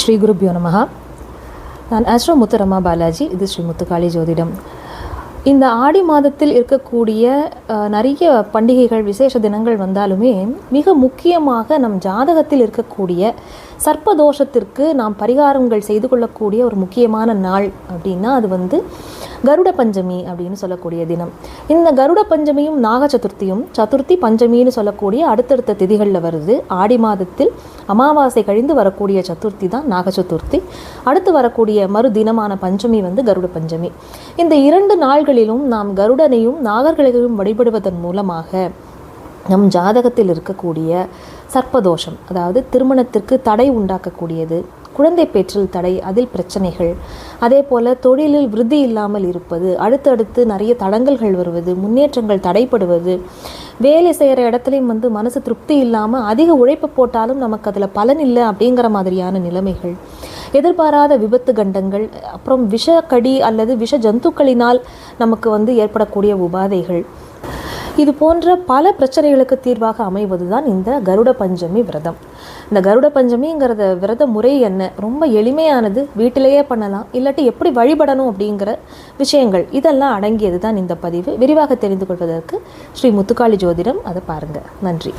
ஸ்ரீ குருபியோ நமஹா. நான் அஸ்ரோ முத்துரமா பாலாஜி இது ஸ்ரீ முத்துக்காளி ஜோதிடம். இந்த ஆடி மாதத்தில் இருக்கக்கூடிய நிறைய பண்டிகைகள் விசேஷ தினங்கள் வந்தாலுமே மிக முக்கியமாக நம் ஜாதகத்தில் இருக்கக்கூடிய சர்ப்பதோஷத்திற்கு நாம் பரிகாரங்கள் செய்து கொள்ளக்கூடிய ஒரு முக்கியமான நாள் அப்படின்னா அது வந்து கருட பஞ்சமி அப்படின்னு சொல்லக்கூடிய தினம். இந்த கருட பஞ்சமியும் நாக சதுர்த்தியும் சதுர்த்தி பஞ்சமின்னு சொல்லக்கூடிய அடுத்தடுத்த திதிகளில் வருது. ஆடி மாதத்தில் அமாவாசை கழிந்து வரக்கூடிய சதுர்த்தி தான் நாக சதுர்த்தி. அடுத்து வரக்கூடிய மறு தினமான பஞ்சமி வந்து கருட பஞ்சமி. இந்த இரண்டு நாள்களிலும் நாம் கருடனையும் நாகர்களையும் வழிபடுவதன் மூலமாக நம் ஜாதகத்தில் இருக்கக்கூடிய சர்ப்பதோஷம் அதாவது திருமணத்திற்கு தடை உண்டாக்கக்கூடியது குழந்தை பேற்றில் தடை அதில் பிரச்சனைகள் அதே போல் தொழிலில் விருத்தி இல்லாமல் இருப்பது அடுத்தடுத்து நிறைய தடங்கல்கள் வருவது முன்னேற்றங்கள் தடைப்படுவது வேலை செய்கிற இடத்துலையும் வந்து மனசு திருப்தி இல்லாமல் அதிக உழைப்பு போட்டாலும் நமக்கு அதில் பலன் இல்லை அப்படிங்கிற மாதிரியான நிலைமைகள். எதிர்பாராத விபத்து கண்டங்கள் அப்புறம் விஷக்கடி அல்லது விஷ ஜந்துக்களினால் நமக்கு வந்து ஏற்படக்கூடிய உபாதைகள். இது போன்ற பல பிரச்சனைகளுக்கு தீர்வாக அமைவது தான் இந்த கருட பஞ்சமி விரதம். இந்த கருட பஞ்சமிங்கிறத விரத முறை என்ன? ரொம்ப எளிமையானது. வீட்டிலேயே பண்ணலாம். இல்லாட்டி எப்படி வழிபடணும் அப்படிங்கிற விஷயங்கள். இதெல்லாம் அடங்கியது தான் இந்த பதிவு. விரிவாக தெரிந்து கொள்வதற்கு ஸ்ரீ முத்துக்காளி ஜோதிடம் அதை பாருங்கள் நன்றி.